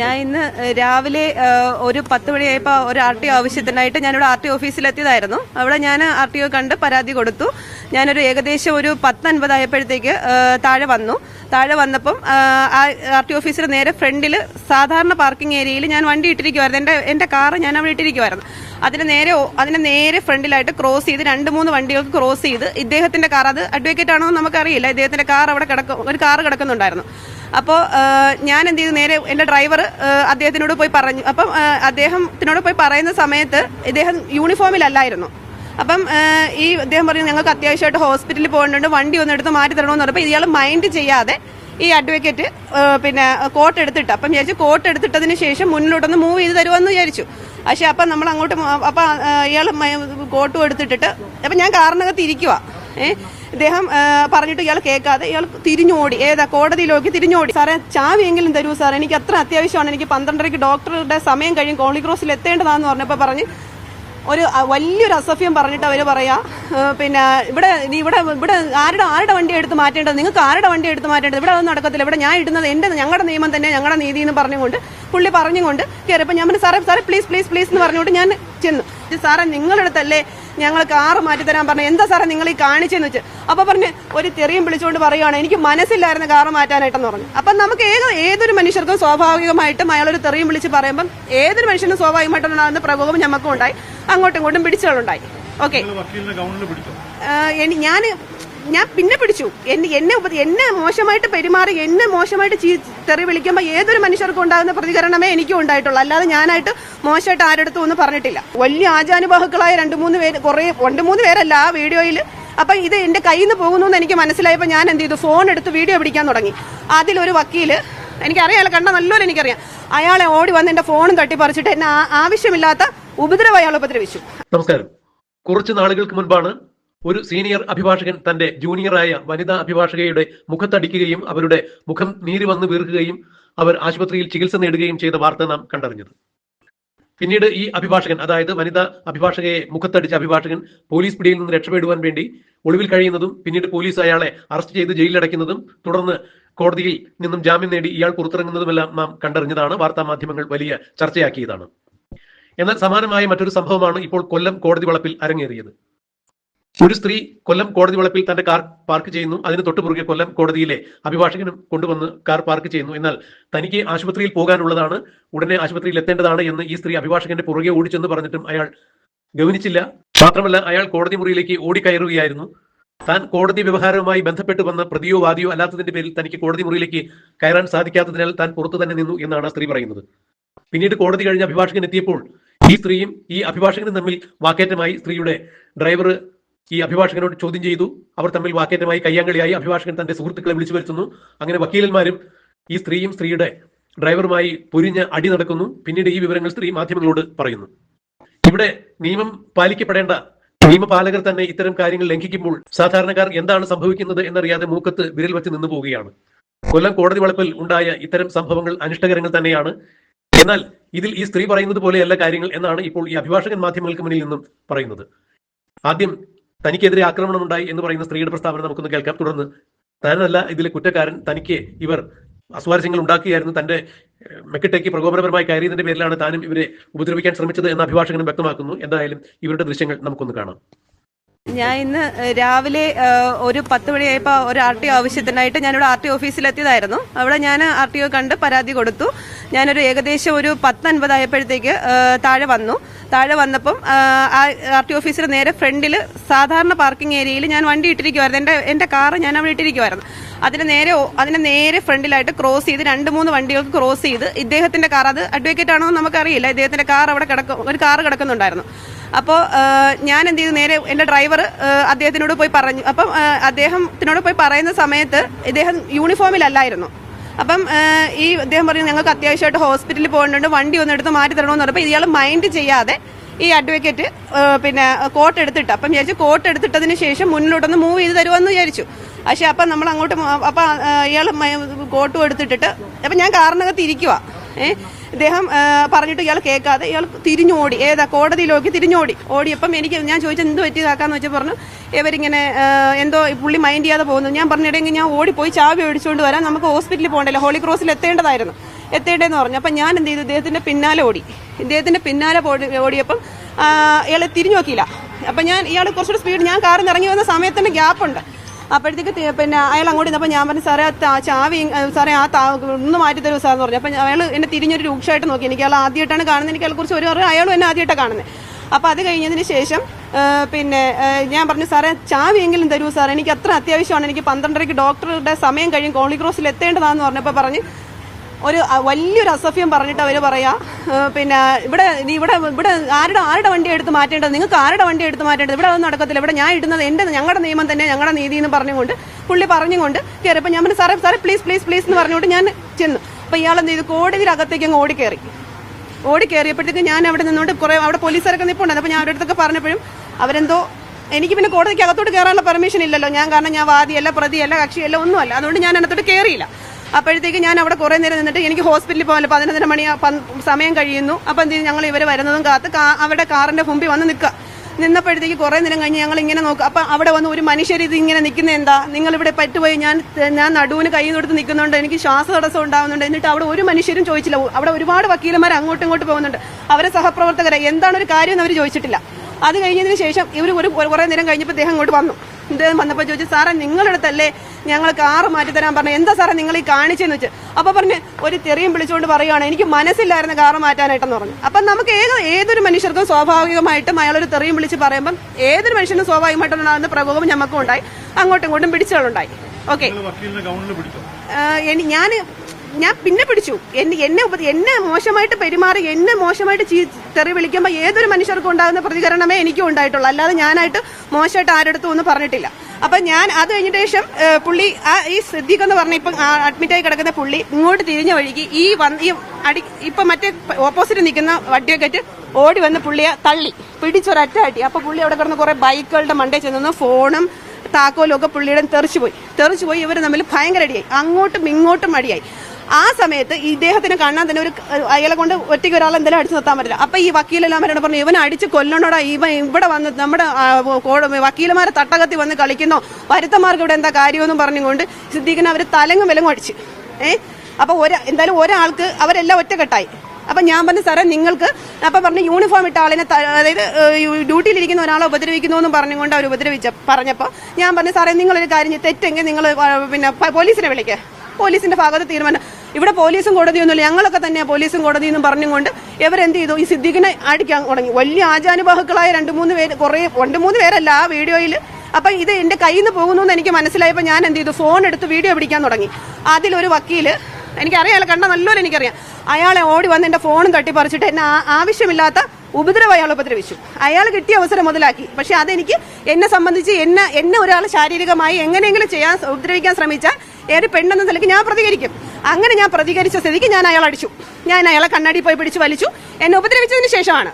ഞാൻ ഇന്ന് രാവിലെ ഒരു പത്ത് മണിയായപ്പോൾ ഒരു ആർ ടി ഒ ആവശ്യത്തിനായിട്ട് ഞാനിവിടെ ആർ ടി ഓഫീസിലെത്തിയതായിരുന്നു. അവിടെ ഞാൻ ആർ ടി ഒ കണ്ട് പരാതി കൊടുത്തു. ഞാനൊരു ഏകദേശം ഒരു പത്ത് അൻപതായപ്പോഴത്തേക്ക് താഴെ വന്നു. താഴെ വന്നപ്പം ആർ ടി ഓഫീസിന് നേരെ ഫ്രണ്ടിൽ സാധാരണ പാർക്കിംഗ് ഏരിയയിൽ ഞാൻ വണ്ടി ഇട്ടിരിക്കുമായിരുന്നു എന്റെ എന്റെ കാറ് ഞാൻ അവിടെ ഇട്ടിരിക്കുമായിരുന്നു അതിന് നേരെ അതിന് നേരെ ഫ്രണ്ടിലായിട്ട് ക്രോസ് ചെയ്ത് രണ്ട് മൂന്ന് വണ്ടികൾക്ക് ക്രോസ് ചെയ്ത് ഇദ്ദേഹത്തിന്റെ കാർ അത് അഡ്വക്കേറ്റ് ആണോ നമുക്കറിയില്ല. ഇദ്ദേഹത്തിന്റെ കാർ അവിടെ കിടക്കും ഒരു കാർ കിടക്കുന്നുണ്ടായിരുന്നു. അപ്പോൾ ഞാൻ എന്ത് ചെയ്തു? നേരെ എന്റെ ഡ്രൈവർ അദ്ദേഹത്തിനോട് പോയി പറഞ്ഞു. അപ്പം അദ്ദേഹത്തിനോട് പോയി പറയുന്ന സമയത്ത് ഇദ്ദേഹം യൂണിഫോമിലല്ലായിരുന്നു അപ്പം ഈ അദ്ദേഹം പറഞ്ഞു ഞങ്ങൾക്ക് അത്യാവശ്യമായിട്ട് ഹോസ്പിറ്റലിൽ പോകേണ്ടതുണ്ട്. വണ്ടി ഒന്ന് എടുത്ത് മാറ്റി തരണമെന്ന് പറഞ്ഞപ്പോൾ ഇയാൾ മൈൻഡ് ചെയ്യാതെ ഈ അഡ്വക്കേറ്റ് പിന്നെ കോട്ട് എടുത്തിട്ട് അപ്പം വിചാരിച്ചു കോട്ട് എടുത്തിട്ടതിന് ശേഷം മുന്നിലോട്ടൊന്ന് മൂവ് ചെയ്ത് തരുമെന്ന് വിചാരിച്ചു. പക്ഷെ അപ്പം നമ്മൾ അങ്ങോട്ട് അപ്പം ഇയാൾ കോട്ടും എടുത്തിട്ടിട്ട് അപ്പം ഞാൻ കാറിനകത്ത് ഇരിക്കുക ഏഹ് ഇദ്ദേഹം പറഞ്ഞിട്ട് ഇയാൾ കേൾക്കാതെ ഇയാൾ തിരിഞ്ഞോടി. ഏതാ കോടതിയിലേക്ക് തിരിഞ്ഞോടി. സാറേ ചാവിയെങ്കിലും തരൂ സാർ എനിക്ക് അത്ര അത്യാവശ്യമാണ്. എനിക്ക് പന്ത്രണ്ടരയ്ക്ക് ഡോക്ടറുടെ സമയം കഴിയും. കോളിക്രോസിൽ എത്തേണ്ടതാന്ന് പറഞ്ഞപ്പോൾ പറഞ്ഞ് ഒരു വലിയൊരു അസഭ്യം പറഞ്ഞിട്ട് അവർ പറയാ. പിന്നെ ഇവിടെ ഇവിടെ ഇവിടെ ആരുടെ ആരുടെ വണ്ടി എടുത്ത് മാറ്റേണ്ടത്? നിങ്ങൾക്ക് ആരുടെ വണ്ടി എടുത്ത് മാറ്റേണ്ടത്? ഇവിടെ അതൊന്നും നടക്കത്തില്ല. ഇവിടെ ഞാൻ ഇടുന്നത് എന്റെ ഞങ്ങളുടെ നിയമം തന്നെ ഞങ്ങളുടെ നീതി എന്ന് പറഞ്ഞുകൊണ്ട് പുള്ളി പറഞ്ഞുകൊണ്ട് കയറിയപ്പോൾ ഞാൻ പറഞ്ഞു സാറേ സാറേ പ്ലീസ് പ്ലീസ് പ്ലീസ് എന്ന് പറഞ്ഞുകൊണ്ട് ഞാൻ ചെന്നു. സാറേ നിങ്ങളുടെ നിങ്ങളടുത്തല്ലേ ഞങ്ങൾ കാറ് മാറ്റി തരാൻ പറഞ്ഞു. എന്താ സാറേ നിങ്ങൾ ഈ കാണിച്ചെന്ന് വെച്ച് അപ്പൊ പറഞ്ഞ് ഒരു തെറിയും വിളിച്ചുകൊണ്ട് പറയുകയാണ് എനിക്ക് മനസ്സില്ലായിരുന്നു കാറ് മാറ്റാനായിട്ടെന്ന് പറഞ്ഞു. അപ്പം നമുക്ക് ഏത് ഏതൊരു മനുഷ്യർക്കും സ്വാഭാവികമായിട്ടും അയാളൊരു തെറിയും വിളിച്ച് പറയുമ്പം ഏതൊരു മനുഷ്യനും സ്വാഭാവികമായിട്ടുണ്ടാകുന്ന പ്രകോപം ഞമ്മക്കും ഉണ്ടായി അങ്ങോട്ടും ഇങ്ങോട്ടും പിടിച്ചുകളുണ്ടായി ഓക്കെ ഞാൻ ഞാൻ പിന്നെ പിടിച്ചു. എന്നെ എന്നെ എന്നെ മോശമായിട്ട് പെരുമാറി എന്നെ മോശമായിട്ട് ചീ തെറി വിളിക്കുമ്പോൾ ഏതൊരു മനുഷ്യർക്കും ഉണ്ടാകുന്ന പ്രതികരണമേ എനിക്കും ഉണ്ടായിട്ടുള്ളൂ. അല്ലാതെ ഞാനായിട്ട് മോശമായിട്ട് ആരെടുത്തും ഒന്നും പറഞ്ഞിട്ടില്ല. വലിയ ആചാനുബാഹുക്കളായ രണ്ട് മൂന്ന് പേര് കുറേ രണ്ട് മൂന്ന് പേരല്ല ആ വീഡിയോയിൽ അപ്പം ഇത് എന്റെ കയ്യിൽ നിന്ന് പോകുന്നു എന്ന് എനിക്ക് മനസ്സിലായപ്പോൾ ഞാൻ എന്ത് ചെയ്തു? ഫോൺ എടുത്ത് വീഡിയോ പിടിക്കാൻ തുടങ്ങി. അതിലൊരു വക്കീൽ എനിക്കറിയാം കണ്ട നല്ലോണം എനിക്കറിയാം. അയാളെ ഓടി വന്ന് എന്റെ ഫോണും തട്ടിപ്പറിച്ചിട്ട് എന്നെ ആവശ്യമില്ലാത്ത ഉപദ്രവം അയാൾ ഉപദ്രവിച്ചു. നമസ്കാരം. കുറച്ച് നാളുകൾക്ക് മുൻപാണ് ഒരു സീനിയർ അഭിഭാഷകൻ തന്റെ ജൂനിയറായ വനിതാ അഭിഭാഷകയുടെ മുഖത്തടിക്കുകയും അവരുടെ മുഖം നീര് വന്ന് വീർക്കുകയും അവർ ആശുപത്രിയിൽ ചികിത്സ നേടുകയും ചെയ്ത വാർത്ത നാം കണ്ടറിഞ്ഞത്. പിന്നീട് ഈ അഭിഭാഷകൻ അതായത് വനിതാ അഭിഭാഷകയെ മുഖത്തടിച്ച അഭിഭാഷകൻ പോലീസ് പിടിയിൽ നിന്ന് രക്ഷപ്പെടുവാൻ വേണ്ടി ഒളിവിൽ കഴിയുന്നതും പിന്നീട് പോലീസ് അയാളെ അറസ്റ്റ് ചെയ്ത് ജയിലിലടയ്ക്കുന്നതും തുടർന്ന് കോടതിയിൽ നിന്നും ജാമ്യം നേടി ഇയാൾ പുറത്തിറങ്ങുന്നതുമെല്ലാം നാം കണ്ടറിഞ്ഞതാണ്. വാർത്താ മാധ്യമങ്ങൾ വലിയ ചർച്ചയാക്കിയതാണ്. എന്നാൽ സമാനമായ മറ്റൊരു സംഭവമാണ് ഇപ്പോൾ കൊല്ലം കോടതി വളപ്പിൽ അരങ്ങേറിയത്. ഒരു സ്ത്രീ കൊല്ലം കോടതി വളപ്പിൽ തന്റെ കാർ പാർക്ക് ചെയ്യുന്നു. അതിന് തൊട്ടുപുറകെ കൊല്ലം കോടതിയിലെ അഭിഭാഷകനും കൊണ്ടുവന്ന് കാർ പാർക്ക് ചെയ്യുന്നു. എന്നാൽ തനിക്ക് ആശുപത്രിയിൽ പോകാനുള്ളതാണ് ഉടനെ ആശുപത്രിയിൽ എത്തേണ്ടതാണ് എന്ന് ഈ സ്ത്രീ അഭിഭാഷകന്റെ പുറകെ ഓടിച്ചെന്ന് പറഞ്ഞിട്ടും അയാൾ ഗവനിച്ചില്ല മാത്രമല്ല അയാൾ കോടതി മുറിയിലേക്ക് ഓടിക്കയറുകയായിരുന്നു. താൻ കോടതി വ്യവഹാരവുമായി ബന്ധപ്പെട്ട് വന്ന പ്രതിയോ വാദിയോ അല്ലാത്തതിന്റെ പേരിൽ തനിക്ക് കോടതി മുറിയിലേക്ക് കയറാൻ സാധിക്കാത്തതിനാൽ താൻ പുറത്തു തന്നെ നിന്നു എന്നാണ് സ്ത്രീ പറയുന്നത്. പിന്നീട് കോടതി കഴിഞ്ഞ് അഭിഭാഷകൻ എത്തിയപ്പോൾ ഈ സ്ത്രീയും ഈ അഭിഭാഷകനും തമ്മിൽ വാക്കേറ്റമായി. സ്ത്രീയുടെ ഡ്രൈവർ ഈ അഭിഭാഷകനോട് ചോദ്യം ചെയ്തു. അവർ തമ്മിൽ വാക്കേറ്റമായി കയ്യാങ്കളിയായി അഭിഭാഷകൻ തന്റെ സുഹൃത്തുക്കളെ വിളിച്ചു വരുത്തുന്നു. അങ്ങനെ വക്കീലന്മാരും ഈ സ്ത്രീയും സ്ത്രീയുടെ ഡ്രൈവറുമായി പൊരിഞ്ഞ അടി നടക്കുന്നു. പിന്നീട് ഈ വിവരങ്ങൾ സ്ത്രീ മാധ്യമങ്ങളോട് പറയുന്നു. ഇവിടെ നിയമം പാലിക്കപ്പെടേണ്ട നിയമപാലകർ തന്നെ ഇത്തരം കാര്യങ്ങൾ ലംഘിക്കുമ്പോൾ സാധാരണക്കാർ എന്താണ് സംഭവിക്കുന്നത് എന്നറിയാതെ മൂക്കത്ത് വിരൽ വച്ച് നിന്നു പോവുകയാണ്. കൊല്ലം കോടതി വളപ്പിൽ ഉണ്ടായ ഇത്തരം സംഭവങ്ങൾ അനിഷ്ടകരങ്ങൾ തന്നെയാണ്. എന്നാൽ ഇതിൽ ഈ സ്ത്രീ പറയുന്നത് പോലെയല്ല കാര്യങ്ങൾ എന്നാണ് ഇപ്പോൾ ഈ അഭിഭാഷകൻ മാധ്യമങ്ങൾക്ക് മുന്നിൽ നിന്നും പറയുന്നത്. ആദ്യം തനിക്കെതിരെ ആക്രമണം ഉണ്ടായി എന്ന് പറയുന്ന സ്ത്രീയുടെ പ്രസ്താവന നമുക്കൊന്ന് കേൾക്കാം. തുടർന്ന് താനല്ല ഇതിലെ കുറ്റക്കാരൻ തനിക്ക് ഇവർ അസ്വാരസ്യങ്ങൾ ഉണ്ടാക്കുകയായിരുന്നു തന്റെ മെക്കിട്ടേക്ക് പ്രകോപനപരമായി കയറിയതിന്റെ പേരിലാണ് താനും ഇവരെ ഉപദ്രവിക്കാൻ ശ്രമിച്ചത് എന്ന അഭിഭാഷകനും വ്യക്തമാക്കുന്നു. എന്തായാലും ഇവരുടെ ദൃശ്യങ്ങൾ നമുക്കൊന്ന് കാണാം. ഞാൻ ഇന്ന് രാവിലെ ഒരു പത്ത് മണിയായപ്പോൾ ഒരു ആർ ടി ഒ ആവശ്യത്തിനായിട്ട് ഞാനിവിടെ ആർ ടി ഓഫീസിലെത്തിയതായിരുന്നു. അവിടെ ഞാൻ ആർ ടി ഒ കണ്ട് പരാതി കൊടുത്തു. ഞാനൊരു ഏകദേശം ഒരു പത്ത് അൻപതായപ്പോഴത്തേക്ക് താഴെ വന്നു. താഴെ വന്നപ്പം ആർ ടി ഓഫീസിന് നേരെ ഫ്രണ്ടിൽ സാധാരണ പാർക്കിംഗ് ഏരിയയിൽ ഞാൻ വണ്ടി ഇട്ടിരിക്കുമായിരുന്നു എന്റെ എന്റെ കാറ് ഞാൻ അവിടെ ഇട്ടിരിക്കുമായിരുന്നു അതിന് നേരെ അതിന് നേരെ ഫ്രണ്ടിലായിട്ട് ക്രോസ് ചെയ്ത് രണ്ട് മൂന്ന് വണ്ടികൾക്ക് ക്രോസ് ചെയ്ത് ഇദ്ദേഹത്തിന്റെ കാർ അത് അഡ്വക്കേറ്റ് ആണോ നമുക്കറിയില്ല. ഇദ്ദേഹത്തിന്റെ കാർ അവിടെ കിടക്കും ഒരു കാർ കിടക്കുന്നുണ്ടായിരുന്നു. അപ്പോൾ ഞാൻ എന്ത് ചെയ്തു നേരെ എന്റെ ഡ്രൈവർ അദ്ദേഹത്തിനോട് പോയി പറഞ്ഞു. അപ്പം അദ്ദേഹത്തിനോട് പോയി പറയുന്ന സമയത്ത് ഇദ്ദേഹം യൂണിഫോമിലല്ലായിരുന്നു. അപ്പം ഈ അദ്ദേഹം പറഞ്ഞു ഞങ്ങൾക്ക് അത്യാവശ്യമായിട്ട് ഹോസ്പിറ്റലിൽ പോകേണ്ടതുണ്ട്. വണ്ടി ഒന്ന് എടുത്ത് മാറ്റി തരണമെന്ന് പറഞ്ഞപ്പോൾ ഇയാൾ മൈൻഡ് ചെയ്യാതെ ഈ അഡ്വക്കേറ്റ് പിന്നെ കോട്ട് എടുത്തിട്ട്. അപ്പം വിചാരിച്ചു കോട്ട് എടുത്തിട്ടതിന് ശേഷം മുന്നിലോട്ടൊന്ന് മൂവ് ചെയ്ത് തരുമെന്ന് വിചാരിച്ചു. പക്ഷെ അപ്പം നമ്മൾ അങ്ങോട്ട് അപ്പം ഇയാൾ കോട്ടും എടുത്തിട്ടിട്ട് അപ്പം ഞാൻ കാറിനകത്ത് ഇരിക്കുക ഏഹ് ഇദ്ദേഹം പറഞ്ഞിട്ട് ഇയാൾ കേൾക്കാതെ ഇയാൾ തിരിഞ്ഞോടി. ഏതാ കോടതിയിലേക്ക് തിരിഞ്ഞോടി. ഓടിയപ്പം എനിക്ക് ഞാൻ ചോദിച്ചത് എന്ത് പറ്റിയതാക്കാന്ന് വെച്ചാൽ പറഞ്ഞു ഇവരിങ്ങനെ എന്തോ പുള്ളി മൈൻഡ് ചെയ്യാതെ പോകുന്നു. ഞാൻ പറഞ്ഞിടങ്കിൽ ഞാൻ ഓടിപ്പോയി ചാവി ഓടിച്ചുകൊണ്ട് വരാം. നമുക്ക് ഹോസ്പിറ്റലിൽ പോകണ്ടല്ലോ. ഹോളി ക്രോസിൽ എത്തേണ്ടതായിരുന്നു. എത്തേണ്ടതെന്ന് പറഞ്ഞു. അപ്പം ഞാൻ എന്ത് ചെയ്തു? ഇദ്ദേഹത്തിന്റെ പിന്നാലെ ഓടി. ഇദ്ദേഹത്തിന്റെ പിന്നാലെ ഓടി ഓടിയപ്പം ഇയാളെ തിരിഞ്ഞു നോക്കിയില്ല. അപ്പം ഞാൻ ഇയാൾ കുറച്ചുകൂടി സ്പീഡ് ഞാൻ കാറിൽ ഇറങ്ങി വന്ന സമയത്തിന്റെ ഗ്യാപ്പുണ്ട് അപ്പോഴത്തേക്ക് പിന്നെ അയാൾ അങ്ങോട്ട് ഇന്നപ്പോൾ ഞാൻ പറഞ്ഞു സാറേ ആ ചാവി സാറേ ആ താ ഒന്ന് മാറ്റി തരൂ സാറെന്ന് പറഞ്ഞു. അപ്പം അയാൾ എന്നെ തിരിഞ്ഞൊരു രൂക്ഷമായിട്ട് നോക്കി. എനിക്ക് അയാൾ ആദ്യമായിട്ടാണ് കാണുന്നത്. എനിക്ക് അയാളെ കുറിച്ച് ഒരു അറിയാം അയാളും എന്നെ ആദ്യമായിട്ടാണ് കാണുന്നത്. അപ്പോൾ അത് കഴിഞ്ഞതിന് ശേഷം പിന്നെ ഞാൻ പറഞ്ഞു സാറേ ചാവി എങ്കിലും തരൂ സാർ എനിക്ക് അത്ര അത്യാവശ്യമാണ്. എനിക്ക് പന്ത്രണ്ടരയ്ക്ക് ഡോക്ടറുടെ സമയം കഴിയും. കോളി ക്രോസിൽ എത്തേണ്ടതാന്ന് പറഞ്ഞപ്പോൾ പറഞ്ഞ് ഒരു വലിയൊരു അസഭ്യം പറഞ്ഞിട്ട് അവർ പറയാ. പിന്നെ ഇവിടെ ഇവിടെ ഇവിടെ ആരുടെ ആരുടെ വണ്ടി എടുത്ത് മാറ്റേണ്ടത്? നിങ്ങൾക്ക് ആരുടെ വണ്ടി എടുത്ത് മാറ്റേണ്ടത്? ഇവിടെ ഒന്നും നടക്കത്തില്ല. ഇവിടെ ഞാൻ ഇടുന്നത് എന്റെ ഞങ്ങളുടെ നിയമം തന്നെ ഞങ്ങളുടെ നീതി എന്ന് പറഞ്ഞുകൊണ്ട് പുള്ളി പറഞ്ഞുകൊണ്ട് കയറിയപ്പോൾ ഞാൻ പറഞ്ഞു സാറേ സാറേ പ്ലീസ് പ്ലീസ് പ്ലീസ് എന്ന് പറഞ്ഞുകൊണ്ട് ഞാൻ ചെന്നു. അപ്പോൾ ഇയാളെന്ത് ചെയ്തു? കോടതിയിലകത്തേക്ക് അങ്ങ് ഓടി കയറി ഓടി കയറിയപ്പോഴത്തേക്ക് ഞാൻ അവിടെ നിന്നുകൊണ്ട് കുറേ അവിടെ പോലീസുകാരൊക്കെ നിൽപ്പുണ്ടായിരുന്നു അപ്പോൾ ഞാൻ അവരുടെ അടുത്തൊക്കെ പറഞ്ഞപ്പോഴും അവരെന്തോ എനിക്ക് പിന്നെ കോടതിക്ക് അകത്തോട്ട് കയറാനുള്ള പെർമിഷൻ ഇല്ലല്ലോ. ഞാൻ കാരണം ഞാൻ വാദിയല്ല പ്രതിയല്ല കക്ഷിയല്ല ഒന്നുമല്ല. അതുകൊണ്ട് ഞാൻ അതിനകത്തോട്ട് കയറിയില്ല അപ്പോഴത്തേക്ക് ഞാൻ അവിടെ കുറേ നേരം നിന്നിട്ട് എനിക്ക് ഹോസ്പിറ്റലിൽ പോകാൻ പതിനൊന്നര മണി സമയം കഴിയുന്നു. അപ്പം എന്ത് ഞങ്ങൾ ഇവർ വരുന്നതും കാത്ത് അവിടെ കാറിന്റെ മുമ്പിൽ വന്ന് നിൽക്കുക. നിന്നപ്പോഴത്തേക്ക് കുറേ നേരം കഴിഞ്ഞ് ഞങ്ങൾ ഇങ്ങനെ നോക്കുക. അപ്പം അവിടെ വന്ന് ഒരു മനുഷ്യർ ഇത് ഇങ്ങനെ നിൽക്കുന്ന എന്താ? നിങ്ങൾ ഇവിടെ പറ്റുപോയി. ഞാൻ ഞാൻ നടുവിന് കൈ കൊടുത്ത് നിൽക്കുന്നുണ്ട്. എനിക്ക് ശ്വാസ തടസ്സം ഉണ്ടാകുന്നുണ്ട് എന്നിട്ട് അവിടെ ഒരു മനുഷ്യരും ചോദിച്ചില്ല. അവിടെ ഒരുപാട് വക്കീലന്മാർ അങ്ങോട്ടും ഇങ്ങോട്ടും പോകുന്നുണ്ട്. അവരെ സഹപ്രവർത്തകരെ. എന്താണ് ഒരു കാര്യം എന്ന് അവർ ചോദിച്ചിട്ടില്ല. അത് കഴിഞ്ഞതിന് ശേഷം ഇവർ ഒരു കുറേ നേരം കഴിഞ്ഞപ്പോൾ അദ്ദേഹം അങ്ങോട്ട് വന്നു. ഇദ്ദേഹം വന്നപ്പോൾ ചോദിച്ചു സാറേ നിങ്ങളുടെ അടുത്തല്ലേ ഞങ്ങൾ കാറ് മാറ്റി തരാൻ പറഞ്ഞു എന്താ സാറേ നിങ്ങൾ ഈ കാണിച്ചെന്ന് വെച്ച്? അപ്പോൾ പറഞ്ഞ് ഒരു തെറിയും വിളിച്ചുകൊണ്ട് പറയുകയാണ് എനിക്ക് മനസ്സില്ലായിരുന്നു കാറ് മാറ്റാനായിട്ടെന്ന് പറഞ്ഞു. അപ്പം നമുക്ക് ഏത് ഏതൊരു മനുഷ്യർക്കും സ്വാഭാവികമായിട്ടും അയാളൊരു തെറിയും വിളിച്ച് പറയുമ്പം ഏതൊരു മനുഷ്യനും സ്വാഭാവികമായിട്ടുണ്ടാകുന്ന പ്രകോപം ഞമ്മക്കും ഉണ്ടായി അങ്ങോട്ടും ഇങ്ങോട്ടും പിടിച്ചുകളുണ്ടായി ഓക്കെ ഞാൻ ഞാൻ പിന്നെ പിടിച്ചു. എന്നെ എന്നെ എന്നെ മോശമായിട്ട് പെരുമാറി എന്നെ മോശമായിട്ട് തെറി വിളിക്കുമ്പോൾ ഏതൊരു മനുഷ്യർക്കും ഉണ്ടാകുന്ന പ്രതികരണമേ എനിക്കും ഉണ്ടായിട്ടുള്ളൂ. അല്ലാതെ ഞാനായിട്ട് മോശമായിട്ട് ആരെടുത്തും ഒന്നും പറഞ്ഞിട്ടില്ല. അപ്പം ഞാൻ അത് കഴിഞ്ഞിട്ട് ശേഷം പുള്ളി ആ ഈ സിദ്ദീഖ് എന്ന് പറഞ്ഞ ഇപ്പം അഡ്മിറ്റായി കിടക്കുന്ന പുള്ളി ഇങ്ങോട്ട് തിരിഞ്ഞ വഴിക്ക് ഈ വന്ന് ഈ അടി ഇപ്പം മറ്റേ ഓപ്പോസിറ്റ് നിൽക്കുന്ന വട്ടിയൊക്കെ ഓടി വന്ന് പുള്ളിയെ തള്ളി. പിടിച്ചൊരറ്റ അടി അപ്പോൾ പുള്ളി അവിടെ കിടന്ന് കുറേ ബൈക്കുകളുടെ മണ്ടേ ചെന്നു ഫോണും താക്കോലും ഒക്കെ പുള്ളിയുടെ തെറിച്ചു പോയി തെറിച്ചു പോയി ഇവർ തമ്മിൽ ഭയങ്കര അടിയായി. അങ്ങോട്ടും ഇങ്ങോട്ടും അടിയായി. ആ സമയത്ത് ഇദ്ദേഹത്തിന് കാണാൻ തന്നെ ഒരു അയാളെ കൊണ്ട് ഒറ്റയ്ക്ക് ഒരാൾ എന്തെങ്കിലും അടിച്ചു നിർത്താൻ പറ്റില്ല. അപ്പൊ ഈ വക്കീലെല്ലാം പറഞ്ഞു ഇവൻ അടിച്ച് കൊല്ലണോടാ ഇവൻ ഇവിടെ വന്ന് നമ്മുടെ വക്കീലമാരെ തട്ടകത്തി വന്ന് കളിക്കുന്നോ. വരുത്തന്മാർക്ക് ഇവിടെ എന്താ കാര്യമെന്നും പറഞ്ഞുകൊണ്ട് സിദ്ദീഖിനെ അവർ തലങ്ങും വിലങ്ങും അടിച്ച്. ഏഹ് അപ്പൊ ഒരാ എന്തായാലും ഒരാൾക്ക് അവരെല്ലാം ഒറ്റക്കെട്ടായി. അപ്പൊ ഞാൻ പറഞ്ഞു സാറേ നിങ്ങൾക്ക് അപ്പൊ പറഞ്ഞു യൂണിഫോം ഇട്ട ആളിനെ അതായത് ഡ്യൂട്ടിയിലിരിക്കുന്ന ഒരാളെ ഉപദ്രവിക്കുന്നു എന്ന് പറഞ്ഞുകൊണ്ട് അവർ ഉപദ്രവിച്ച പറഞ്ഞപ്പോൾ ഞാൻ പറഞ്ഞു സാറേ നിങ്ങളൊരു കാര്യം തെറ്റെങ്കിൽ നിങ്ങൾ പിന്നെ പോലീസിനെ വിളിക്കുക പോലീസിന്റെ ഭാഗത്ത് തീരുമാനം. ഇവിടെ പോലീസും കോടതിയൊന്നുമില്ല ഞങ്ങളൊക്കെ തന്നെയാണ് പോലീസും കോടതിയെന്നും പറഞ്ഞുകൊണ്ട് ഇവരെന്ത് ചെയ്തു? ഈ സിദ്ദീഖിനെ അടിക്കാൻ തുടങ്ങി. വലിയ ആചാനുബാഹുക്കളായ രണ്ട് മൂന്ന് പേര് കുറേ രണ്ട് മൂന്ന് പേരല്ല ആ വീഡിയോയിൽ അപ്പൊ ഇത് എന്റെ കയ്യിൽ നിന്ന് പോകുന്നു എന്ന് എനിക്ക് മനസ്സിലായപ്പോൾ ഞാൻ എന്ത് ചെയ്തു? ഫോൺ എടുത്ത് വീഡിയോ പിടിക്കാൻ തുടങ്ങി. അതിലൊരു വക്കീൽ എനിക്കറിയാലോ കണ്ട നല്ലപോലെ എനിക്കറിയാം. അയാളെ ഓടി വന്ന് എന്റെ ഫോണും തട്ടിപ്പറിച്ചിട്ട് എന്നെ ആവശ്യമില്ലാത്ത ഉപദ്രവം അയാൾ ഉപദ്രവിച്ചു. അയാൾ കിട്ടിയ അവസരം മുതലാക്കി. പക്ഷെ അതെനിക്ക് എന്നെ സംബന്ധിച്ച് എന്നെ എന്നെ ഒരാൾ ശാരീരികമായി എങ്ങനെയെങ്കിലും ചെയ്യാൻ ഉപദ്രവിക്കാൻ ശ്രമിച്ചാൽ ഏറെ പെണ്ണെന്ന നിലയ്ക്ക് ഞാൻ പ്രതികരിക്കും. അങ്ങനെ ഞാൻ പ്രതികരിച്ച സ്ഥിതിക്ക് ഞാൻ അയാൾ അടിച്ചു. ഞാൻ അയാളെ കണ്ണാടി പോയി പിടിച്ച് വലിച്ചു. എന്നെ ഉപദ്രവിച്ചതിന് ശേഷമാണ്.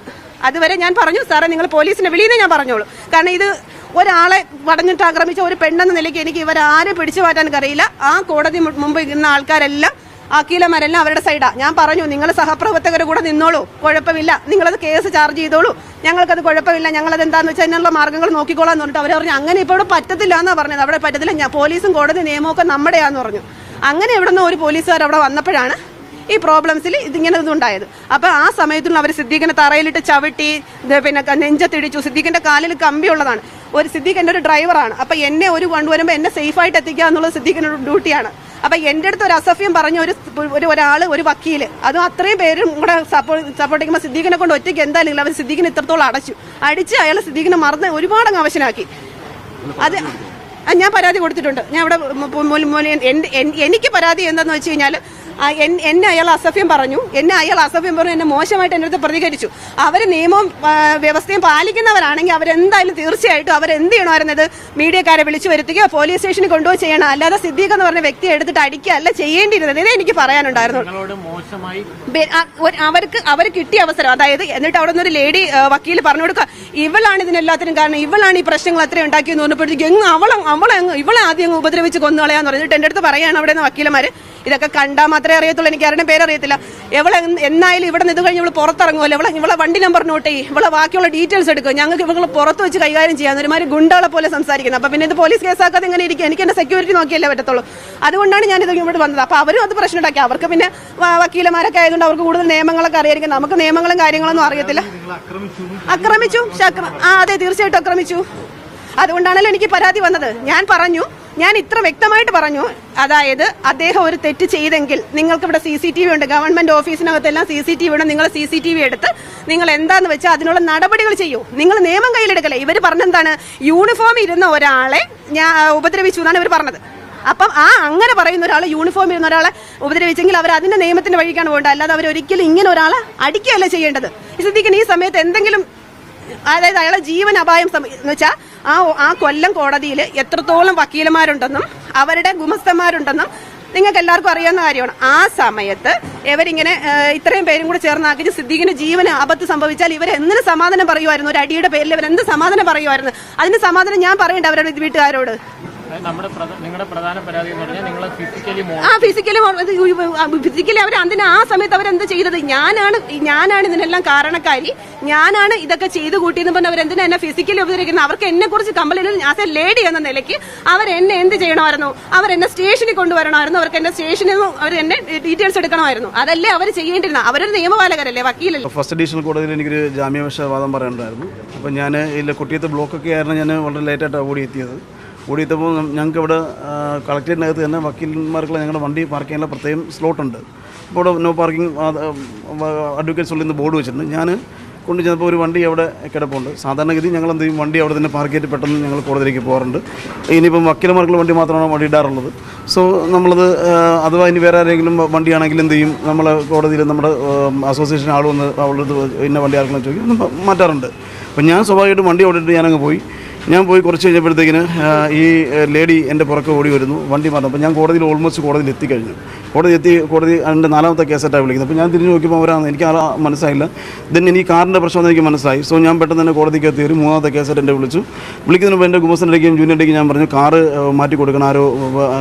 അതുവരെ ഞാൻ പറഞ്ഞു സാറേ നിങ്ങൾ പോലീസിനെ വിളിയെന്ന് ഞാൻ പറഞ്ഞോളൂ. കാരണം ഇത് ഒരാളെ വടഞ്ഞിട്ട് ആക്രമിച്ച ഒരു പെണ്ണെന്ന നിലയ്ക്ക് എനിക്ക് ഇവരാരെ പിടിച്ചു മാറ്റാൻ കറിയില്ല ആ കോടതി മുമ്പ് ഇരുന്ന ആൾക്കാരെല്ലാം അഖിലമാരെല്ലാം അവരുടെ സൈഡാ ഞാൻ പറഞ്ഞു നിങ്ങൾ സഹപ്രവർത്തകരുടെ കൂടെ നിന്നോളൂ. കുഴപ്പമില്ല. നിങ്ങളത് കേസ് ചാർജ് ചെയ്തോളൂ. ഞങ്ങൾക്കത് കുഴപ്പമില്ല. ഞങ്ങളത് എന്താന്ന് വെച്ചാൽ അതിനുള്ള മാർഗങ്ങൾ നോക്കിക്കോളാം എന്ന് പറഞ്ഞിട്ട് അവർ പറഞ്ഞു അങ്ങനെ ഇപ്പോൾ പറ്റത്തില്ല എന്നാ പറഞ്ഞത്. അവിടെ പറ്റത്തില്ല. ഞാൻ പോലീസും കോടതി നിയമമൊക്കെ നമ്മുടെയാന്ന് പറഞ്ഞു. അങ്ങനെ ഇവിടെ നിന്ന് ഒരു പോലീസുകാർ അവിടെ വന്നപ്പോഴാണ് ഈ പ്രോബ്ലംസിൽ ഇതിങ്ങനെ ഇതുണ്ടായത്. അപ്പോൾ ആ സമയത്തുള്ള അവർ സിദ്ദീഖിനെ തറയിലിട്ട് ചവിട്ടി പിന്നെ നെഞ്ചത്തിടിച്ചു. സിദ്ദീഖിന്റെ കാലിൽ കമ്പിയുള്ളതാണ് ഒരു സിദ്ദീഖ് എന്റെ ഒരു ഡ്രൈവറാണ് അപ്പോൾ എന്നെ ഒരു കൊണ്ടുവരുമ്പോൾ എന്നെ സേഫായിട്ട് എത്തിക്കുക എന്നുള്ളത് സിദ്ദീഖിന്റെ ഡ്യൂട്ടിയാണ് അപ്പൊ എന്റെ അടുത്ത് ഒരു അസഫ്യം പറഞ്ഞ ഒരു ഒരു ഒരാൾ ഒരു വക്കീൽ അതും അത്രയും പേരും കൂടെ സപ്പോർട്ട് ചെയ്യുമ്പോൾ സിദ്ദീഖിനെ കൊണ്ട് ഒറ്റയ്ക്ക് എന്തായാലും അവർ സിദ്ദീഖിനെ ഇത്രത്തോളം അടച്ചു. അടിച്ച് അയാൾ സിദ്ദീഖിനെ മറന്ന് ഒരുപാട് അവശനാക്കി. അത് ഞാൻ പരാതി കൊടുത്തിട്ടുണ്ട്. ഞാൻ ഇവിടെ എനിക്ക് പരാതി എന്താന്ന് വെച്ച് കഴിഞ്ഞാൽ എന്നെ അയാൾ അസഭ്യം പറഞ്ഞു. എന്നെ അയാൾ അസഭ്യം പറഞ്ഞു. എന്നെ മോശമായിട്ട് എന്റെ അടുത്ത് പ്രതികരിച്ചു. അവർ നിയമവും വ്യവസ്ഥയും പാലിക്കുന്നവരാണെങ്കിൽ അവരെന്തായാലും തീർച്ചയായിട്ടും അവരെന്ത് ചെയ്യണമായിരുന്നത്? മീഡിയക്കാരെ വിളിച്ചു വരുത്തുകയോ പോലീസ് സ്റ്റേഷനിൽ കൊണ്ടുപോയി ചെയ്യണം? അല്ലാതെ സിദ്ദീഖ് എന്ന് പറഞ്ഞ വ്യക്തിയെ എടുത്തിട്ട് അടിക്കുക അല്ല ചെയ്യേണ്ടിയിരുന്നത്. ഇതേ എനിക്ക് പറയാനുണ്ടായിരുന്നു. അവർക്ക് അവർ കിട്ടിയ അവസരം. അതായത് എന്നിട്ട് അവിടെ നിന്ന് ഒരു ലേഡി വക്കീൽ പറഞ്ഞു കൊടുക്കുക. ഇവളാണ് ഇതിനെല്ലാത്തിനും കാരണം. ഇവളാണ് ഈ പ്രശ്നങ്ങൾ അത്രയും ഉണ്ടാക്കിയെന്ന് പറഞ്ഞപ്പോഴത്തേക്ക് അവളെ അവളെ ഇവളെ ആദ്യം ഉപദ്രവിച്ച് കൊന്നുകളയാന്ന് പറഞ്ഞിട്ട് എന്റെ അടുത്ത് പറയാണ് അവിടെ നിന്ന് വക്കീലന്മാര്. ഇതൊക്കെ കണ്ടാൽ മാത്രമേ അറിയത്തുള്ളൂ. എനിക്ക് ആരുടെ പേരറിയത്തില്ല എന്ന് എന്നായാലും ഇവിടെ നിന്ന് ഇത് കഴിഞ്ഞ് ഇവൾ പുറത്തിറങ്ങുമല്ലോ ഇവളെ ഇവളെ വണ്ടി നമ്പർ നോട്ട് ചെയ്യും. ഇവളെ ബാക്കിയുള്ള ഡീറ്റെയിൽസ് എടുക്കും. ഞങ്ങൾക്ക് ഇവളെ പുറത്ത് വെച്ച് കൈകാര്യം ചെയ്യാൻ ഒരുമാതിരി ഗുണ്ടകളെ പോലെ സംസാരിക്കുന്നത് അപ്പം പിന്നെ ഇത് പോലീസ് കേസാക്കാതെ ഇങ്ങനെ ഇരിക്കും. എനിക്ക് എന്റെ സെക്യൂരിറ്റി നോക്കിയല്ലേ പറ്റത്തുള്ളൂ. അതുകൊണ്ടാണ് ഞാൻ ഇവിടെ വന്നത്. അപ്പോൾ അവരും അത് പ്രശ്നം ഉണ്ടാക്കി. അവർക്ക് പിന്നെ വക്കീലമാരൊക്കെ ആയതുകൊണ്ട് അവർക്ക് കൂടുതൽ നിയമങ്ങളൊക്കെ അറിയായിരിക്കും. നമുക്ക് നിയമങ്ങളും കാര്യങ്ങളൊന്നും അറിയത്തില്ല. ആക്രമിച്ചു ആ അതെ തീർച്ചയായിട്ടും ആക്രമിച്ചു അതുകൊണ്ടാണല്ലോ എനിക്ക് പരാതി വന്നത്. ഞാൻ പറഞ്ഞു ഞാൻ ഇത്ര വ്യക്തമായിട്ട് പറഞ്ഞു. അതായത് അദ്ദേഹം ഒരു തെറ്റ് ചെയ്തെങ്കിൽ നിങ്ങൾക്ക് ഇവിടെ സി സി ടി വി ഉണ്ട്. ഗവൺമെന്റ് ഓഫീസിനകത്തെല്ലാം സി സി ടി വി ഉണ്ട് നിങ്ങൾ സി സി ടി വി എടുത്ത് നിങ്ങൾ എന്താന്ന് വെച്ചാൽ അതിനുള്ള നടപടികൾ ചെയ്യൂ. നിങ്ങൾ നിയമം കയ്യിലെടുക്കല്ലേ? ഇവർ പറഞ്ഞെന്താണ്? യൂണിഫോം ഇരുന്ന ഒരാളെ ഞാൻ ഉപദ്രവിച്ചു എന്നാണ് ഇവർ പറഞ്ഞത്. അപ്പം ആ അങ്ങനെ പറയുന്ന ഒരാൾ യൂണിഫോം ഇരുന്ന ഒരാളെ ഉപദ്രവിച്ചെങ്കിൽ അവർ അതിന്റെ നിയമത്തിന്റെ വഴിക്കാണ് പോകേണ്ടത്. അല്ലാതെ അവർ ഒരിക്കലും ഇങ്ങനെ ഒരാളെ അടിക്കുകയല്ല ചെയ്യേണ്ടത്. ശ്രദ്ധിക്കണം ഈ സമയത്ത് എന്തെങ്കിലും അതായത് അയാളെ ജീവൻ അപായം എന്ന് വെച്ചാൽ ആ ആ കൊല്ലം കോടതിയിൽ എത്രത്തോളം വക്കീലന്മാരുണ്ടെന്നും അവരുടെ ഗുമസ്തന്മാരുണ്ടെന്നും നിങ്ങൾക്ക് എല്ലാവർക്കും അറിയാവുന്ന കാര്യമാണ്. ആ സമയത്ത് ഇവരിങ്ങനെ ഇത്രയും പേരും കൂടി ചേർന്നാക്കി സിദ്ദീഖിന് ജീവന് ആപത്ത് സംഭവിച്ചാൽ ഇവർ എന്തിന് സമാധാനം പറയുമായിരുന്നു ഒരു അടിയുടെ പേരിൽ ഇവർ എന്ത് സമാധാനം പറയുമായിരുന്നു അതിന് സമാധാനം ഞാൻ പറയണ്ട അവരുടെ വീട്ടുകാരോട്? നമ്മുടെ നിങ്ങളുടെ പ്രധാന പരാതി എന്ന് പറഞ്ഞാൽ നിങ്ങൾ ഫിസിക്കലി ആ ഫിസിക്കലി ഫിസിക്കലി അവർ അതിന് ആ സമയത്ത് അവരെന്ത് ചെയ്തത്? ഞാനാണ് ഞാനാണ് ഇതിനെല്ലാം കാരണക്കാരി. ഞാനാണ് ഇതൊക്കെ ചെയ്തു കൂട്ടിയെന്ന് പറഞ്ഞ് അവരെന്തിനാ എന്നെ ഫിസിക്കലി ഉപദ്രവിക്കുന്നത്? അവർക്ക് എന്നെ കുറിച്ച് കംപ്ലൈന്റ് ആസ് എ ലേഡി എന്ന നിലയ്ക്ക് അവർ എന്നെ എന്ത് ചെയ്യണമായിരുന്നു? അവർ എന്നെ സ്റ്റേഷനിൽ കൊണ്ടുവരണമായിരുന്നു. അവർക്ക് എന്നെ സ്റ്റേഷനിൽ നിന്ന് അവർ എന്നെ ഡീറ്റെയിൽസ് എടുക്കണമായിരുന്നു. അതല്ലേ അവർ ചെയ്യേണ്ടിരുന്നത്? അവരൊരു നിയമപാലകരല്ലേ വക്കീലല്ലേ? ഫസ്റ്റ് അഡീഷണൽ കോടതിയിൽ എനിക്കൊരു ജാമ്യാപേക്ഷ വാദം പറയേണ്ടതായിരുന്നു അപ്പോൾ ഞാൻ ഇല്ല കുട്ടിയത്തെ ബ്ലോക്കൊക്കെ ആയിരുന്നു ഞാൻ വളരെ ലേറ്റായിട്ടാണ് ഓടി എത്തിയത്. എത്തിയപ്പോൾ ഞങ്ങൾക്ക് ഇവിടെ കളക്ടറേറ്റിനകത്ത് തന്നെ വക്കീലന്മാർക്കുള്ള ഞങ്ങളുടെ വണ്ടി പാർക്ക് ചെയ്യാനുള്ള പ്രത്യേകം സ്ലോട്ടുണ്ട് അപ്പോൾ ഇവിടെ നോ പാർക്കിംഗ് അഡ്വക്കേറ്റ്സ് ഉള്ളിൽ നിന്ന് ബോർഡ് വെച്ചിട്ടുണ്ട്. ഞാൻ കൊണ്ട് ചെന്നപ്പോൾ ഒരു വണ്ടി അവിടെ കിടപ്പുണ്ട്. സാധാരണഗതി ഞങ്ങൾ എന്ത് ചെയ്യും വണ്ടി അവിടെ തന്നെ പാർക്ക് ചെയ്തിട്ട് പെട്ടെന്ന് ഞങ്ങൾ കോടതിയിലേക്ക് പോകാറുണ്ട്. ഇനിയിപ്പം വക്കീലന്മാർക്കുള്ള വണ്ടി മാത്രമാണ് വണ്ടി ഇടാറുള്ളത്. സോ നമ്മളത് അഥവാ ഇനി വേറെ ആരെങ്കിലും വണ്ടിയാണെങ്കിൽ എന്ത് ചെയ്യും നമ്മൾ കോടതിയിൽ നമ്മുടെ അസോസിയേഷൻ ആൾ വന്ന് അവളുടെ ഇന്ന വണ്ടി ആർക്കെങ്കിലും ചോദിക്കും മാറ്റാറുണ്ട്. അപ്പം ഞാൻ സ്വാഭാവികമായിട്ടും വണ്ടി അവിടെ ഇട്ട് ഞാനങ്ങ് പോയി. ഞാൻ പോയി കുറച്ച് കഴിഞ്ഞപ്പോഴത്തേക്കിന് ഈ ലേഡി എന്റെ പുറക്കെ ഓടി വരുന്നു വണ്ടി മാറുന്നു. അപ്പോൾ ഞാൻ കോടതിയിൽ ഓൾമോസ്റ്റ് കോടതിയിൽ എത്തിക്കഴിഞ്ഞു. കോടതി എത്തി കോടതി അതിന്റെ നാലാമത്തെ കേസായിട്ടാണ് വിളിക്കുന്നത്. അപ്പോൾ ഞാൻ തിരിഞ്ഞു നോക്കിയപ്പോൾ അവരാണ് എനിക്ക് ആ മനസ്സിലായില്ല. ദെൻ എനിക്ക് കാറിന്റെ പ്രശ്നം എനിക്ക് മനസ്സിലായി. സോ ഞാൻ പെട്ടെന്ന് തന്നെ കോടതിക്ക് എത്തി ഒരു മൂന്നാമത്തെ കേസായിട്ട് എന്റെ വിളിച്ചു. വിളിക്കുന്നതിന് മുമ്പ് എന്റെ ഗുമസനിലേക്കും ജൂനിയറിലേക്കും ഞാൻ പറഞ്ഞു കാറ് മാറ്റി കൊടുക്കണം ആരോ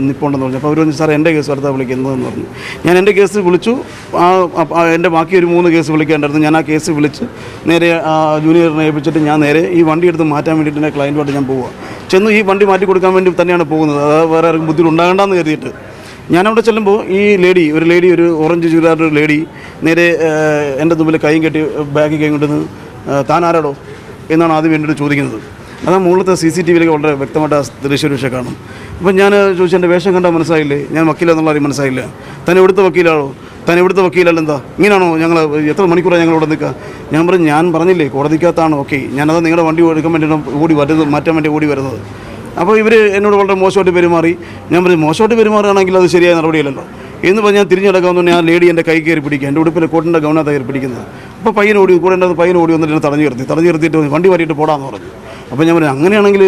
നിപ്പുണ്ടെന്ന് പറഞ്ഞു. അപ്പോൾ അവർ പറഞ്ഞു സാർ എന്റെ കേസ് അടുത്താണ് വിളിക്കുന്നതെന്ന് പറഞ്ഞു. ഞാൻ എന്റെ കേസ് വിളിച്ചു. ആ എന്റെ ബാക്കി ഒരു മൂന്ന് കേസ് വിളിക്കേണ്ടായിരുന്നു. ഞാൻ ആ കേസ് വിളിച്ച് നേരെ ജൂനിയറിനെ ഏൽപ്പിച്ചിട്ട് ഞാൻ നേരെ ഈ വണ്ടി എടുത്ത് മാറ്റാൻ വേണ്ടിയിട്ട് എന്റെ ക്ലയന്റുമായിട്ട് ഞാൻ പോവുക ചെന്ന് ഈ വണ്ടി മാറ്റി കൊടുക്കാൻ വേണ്ടി തന്നെയാണ് പോകുന്നത്. അത് വേറെ ആർക്കും ബുദ്ധിമുട്ടുണ്ടാകേണ്ടെന്ന് കരുതിയിട്ട്. ഞാനവിടെ ചെല്ലുമ്പോൾ ഈ ലേഡി ഒരു ലേഡി ഒരു ഓറഞ്ച് ചുരിദാറിന്റെ ഒരു ലേഡി നേരെ എന്റെ മുമ്പിൽ കൈയും കെട്ടി ബാഗിൽ കൈ കൊണ്ടുവന്ന് താൻ ആരാടോ എന്നാണ് ആദ്യം എന്നോട് ചോദിക്കുന്നത്. അതാ മുകളിലത്തെ സി സി ടി വിയിലൊക്കെ വളരെ വ്യക്തമായിട്ട് ആ ദൃശ്യവിഷയം കാണും. അപ്പം ഞാൻ ചോദിച്ചു എന്റെ വേഷം കണ്ടാൽ മനസ്സിലായില്ലേ? ഞാൻ വക്കീലെന്നുള്ള കാര്യം മനസ്സിലായില്ല. താൻ എവിടുത്തെ വക്കീലാണോ? താൻ എവിടുത്തെ വക്കീലല്ല എന്താ? ഇങ്ങനെയാണോ ഞങ്ങൾ എത്ര മണിക്കൂറാണ് ഞങ്ങൾ ഇവിടെ നിൽക്കുക ഞാൻ പറഞ്ഞു ഞാൻ പറഞ്ഞില്ലേ കോടതിക്കകത്താണ്? ഓക്കെ. ഞാനത് നിങ്ങളുടെ വണ്ടി എടുക്കാൻ വേണ്ടിയിട്ടാണ് ഓടി വരുന്നത് മാറ്റാൻ വേണ്ടി ഓടി വരുന്നത് അപ്പോൾ ഇവർ എന്നോട് വളരെ മോശമായിട്ട് പെരുമാറി. ഞാൻ പറഞ്ഞു മോശമായിട്ട് പെരുമാറുകയാണെങ്കിൽ അത് ശരിയായ നടപടിയല്ലല്ലോ. എന്ന് പറഞ്ഞ് ഞാൻ തിരിഞ്ഞെടുക്കാമെന്ന് ആ ലേഡി എന്റെ കൈ കയറി പിടിക്കുക. എന്റെ ഉടുപ്പിൽ കോട്ടിന്റെ ഗൗനത്ത് കയറി പിടിക്കുന്നത്. അപ്പോൾ പയ്യൻ ഓടി കൂടെ എന്റെ പയ്യൻ ഓടി വന്നിട്ട് തടഞ്ഞു നിർത്തി തടഞ്ഞു നിർത്തിയിട്ട് വണ്ടി മാറ്റിയിട്ട് പോടാന്ന് പറഞ്ഞു. അപ്പോൾ ഞാൻ പറഞ്ഞു അങ്ങനെയാണെങ്കിൽ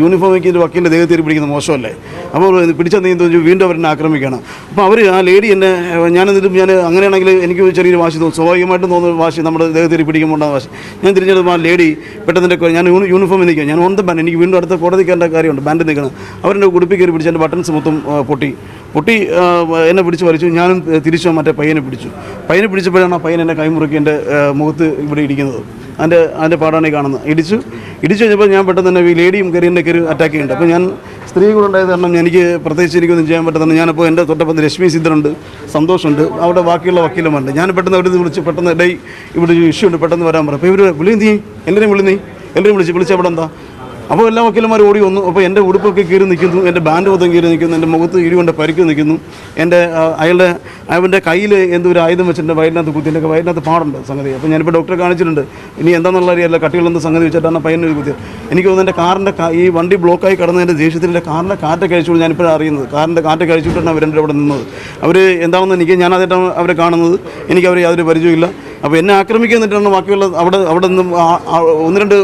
യൂണിഫോം വെക്കിയിട്ട് വക്കീലിന്റെ ദേഹത്ത് കയറി പിടിക്കുന്നത് മോശമല്ലേ അപ്പോൾ പിടിച്ച നീ തോന്നി വീണ്ടും അവരെന്നെ ആക്രമിക്കുകയാണ്. അപ്പോൾ അവർ ആ ലേഡി എന്നെ ഞാൻ എന്നിട്ടും ഞാൻ അങ്ങനെയാണെങ്കിൽ എനിക്ക് ചെറിയൊരു വാശി തോന്നും. സ്വാഭാവികമായിട്ടും തോന്നുന്ന വാശി നമ്മുടെ ദേഹത്തിൽ പിടിക്കുമ്പോൾ വാശി. ഞാൻ തിരിഞ്ഞെടുത്ത് ആ ലേഡി പെട്ടെന്ന് ഞാൻ യൂണിഫോം നിൽക്കുക ഞാൻ ഓൺ ദ ബാൻഡ് എനിക്ക് വീണ്ടും അടുത്ത കോടതി കോടതിക്കേണ്ട കാര്യമുണ്ട് ബാൻഡ് നിൽക്കണം. അവരെന്റെ കുടുപ്പി കയറി പിടിച്ച് എന്റെ ബട്ടൺസ് മൊത്തം പൊട്ടി. പൊട്ടി എന്നെ പിടിച്ച് വലിച്ചു. ഞാനും തിരിച്ചു മറ്റേ പയ്യനെ പിടിച്ചു. പയ്യനെ പിടിച്ചപ്പോഴാണ് ആ പയ്യൻ എന്നെ കൈമുറുക്കി എന്റെ മുഖത്ത് ഇവിടെ ഇടിക്കുന്നത് അതിന്റെ അതിന്റെ പാടാണ് ഈ കാണുന്നത്. ഇടിച്ചു ഇടിച്ചു കഴിഞ്ഞപ്പോൾ ഞാൻ പെട്ടെന്ന് തന്നെ ഈ ലേഡിയും കയറി എന്റെ കയറി അറ്റാക്ക് ചെയ്യുന്നുണ്ട് അപ്പോൾ ഞാൻ സ്ത്രീ കൂടെ ഉണ്ടായത് കാരണം എനിക്ക് പ്രത്യേകിച്ച് എനിക്കൊന്നും ചെയ്യാൻ പറ്റുന്നില്ല ഞാനപ്പോൾ എന്റെ തൊട്ടപ്പം രശ്മി സിദ്ധനുണ്ട് സന്തോഷമുണ്ട് അവിടെ ബാക്കിയുള്ള വക്കീലുമുണ്ട് ഞാൻ പെട്ടെന്ന് അവിടെ നിന്ന് വിളിച്ച് പെട്ടെന്ന് ഡേ ഇവിടെ ഒരു ഇഷ്യൂ ഉണ്ട് പെട്ടെന്ന് വരാൻ പറയും അപ്പോൾ ഇവർ വിളി നീ എല്ലാവരെയും വിളി നീ? എല്ലാവരും വിളിച്ച് വിളിച്ച് എന്താ? അപ്പോൾ എല്ലാ വക്കീലന്മാരും ഓടി വന്നു. അപ്പോൾ എന്റെ ഉടുപ്പൊക്കെ കീറി നിൽക്കുന്നു എന്റെ ബാൻഡ് മൊത്തം കീറി നിൽക്കുന്നു എന്റെ മുഖത്ത് ഇടികൊണ്ട് പരിക്ക് നിൽക്കുന്നു. എന്റെ അയാളുടെ അവന്റെ കയ്യിൽ എന്തോ ഒരു ആയുധം വെച്ചിട്ട് വയലിനകത്ത് കുത്തി. എന്റെ വയറ്റിനകത്ത് പാടുണ്ട് സംഗതി. അപ്പോൾ ഞാനിപ്പോൾ ഡോക്ടറെ കാണിച്ചിട്ടുണ്ട്. ഇനി എന്താണെന്നുള്ള അറിയില്ല. കട്ടികളെന്ന് സംഗതി വെച്ചിട്ടാണ് പയ്യനെ ഒരു കുത്തിയത്. എനിക്ക് തോന്നുന്നു എന്റെ കാറിന്റെ ഈ വണ്ടി ബ്ലോക്കായി കടന്നതിന്റെ ദേഷ്യത്തിന്റെ കാറിന്റെ കാറ്റ് കഴിച്ചോളൂ ഞാനിപ്പോഴാണ് അറിയുന്നത്. കാറിന്റെ കാറ്റ് കഴിച്ചിട്ടാണ് അവരെന്റെ അവിടെ നിന്നത്. അവർ എന്താണെന്ന് എനിക്ക് ഞാൻ അവരെ കാണുന്നത്. എനിക്ക് അവരെ യാതൊരു പരിചയമില്ല അപ്പോൾ എന്നെ ആക്രമിക്കാൻ എന്നിട്ടാണ് ബാക്കിയുള്ള അവിടെ അവിടെ നിന്നും ഒന്ന് രണ്ട്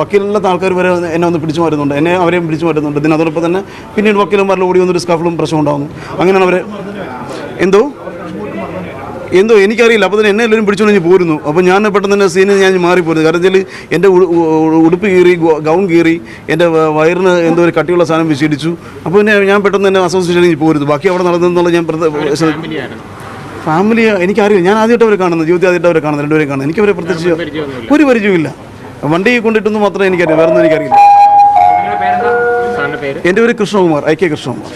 വക്കീലില്ലാത്ത ആൾക്കാർ വരെ എന്നെ ഒന്ന് പിടിച്ചു മാറ്റുന്നുണ്ട്. എന്നെ അവരെയും പിടിച്ചു മാറ്റുന്നുണ്ട്. ഇതിനതോടൊപ്പം തന്നെ പിന്നീട് വക്കീലന്മാരിൽ ഓടി വന്നൊരു സ്കഫിളും പ്രശ്നം ഉണ്ടാകുന്നു അങ്ങനെയാണ് അവരെ എന്തോ? എന്തോ? എനിക്കറിയില്ല. അപ്പോൾ തന്നെ എന്നെ എല്ലാവരും പിടിച്ചുകൊണ്ട് പോരുന്നു. അപ്പോൾ ഞാൻ പെട്ടെന്ന് തന്നെ സീനിൽ ഞാൻ മാറിപ്പോരുന്നു. കാരണം വെച്ചാൽ എന്റെ ഉടുപ്പ് കീറി ഗൗൺ കീറി എന്റെ വയറിന് എന്തോ ഒരു കട്ടിയുള്ള സാധനം വിശീലിച്ചു അപ്പോൾ പിന്നെ ഞാൻ പെട്ടെന്ന് തന്നെ അസോസിയേഷനിൽ പോരുന്നു. ബാക്കി അവിടെ നടന്നെന്നുള്ള ഞാൻ ഫാമിലി എനിക്കറിയില്ല. ഞാൻ ആദ്യമായിട്ട് അവരെ കാണുന്നത്. ജ്യോതി ആദ്യമായിട്ട് അവരെ കാണുന്നത്. രണ്ടുപേരെ കാണുന്നത്. എനിക്കവരെ പ്രത്യേകിച്ച് ഒരു പരിചയമില്ല വണ്ടി കൊണ്ടിട്ടൊന്നും മാത്രമേ എനിക്കറിയാം. വേറെ ഒന്നും എനിക്കറിയില്ല എന്റെ പേര് കൃഷ്ണകുമാർ ഐ കെ കൃഷ്ണകുമാർ.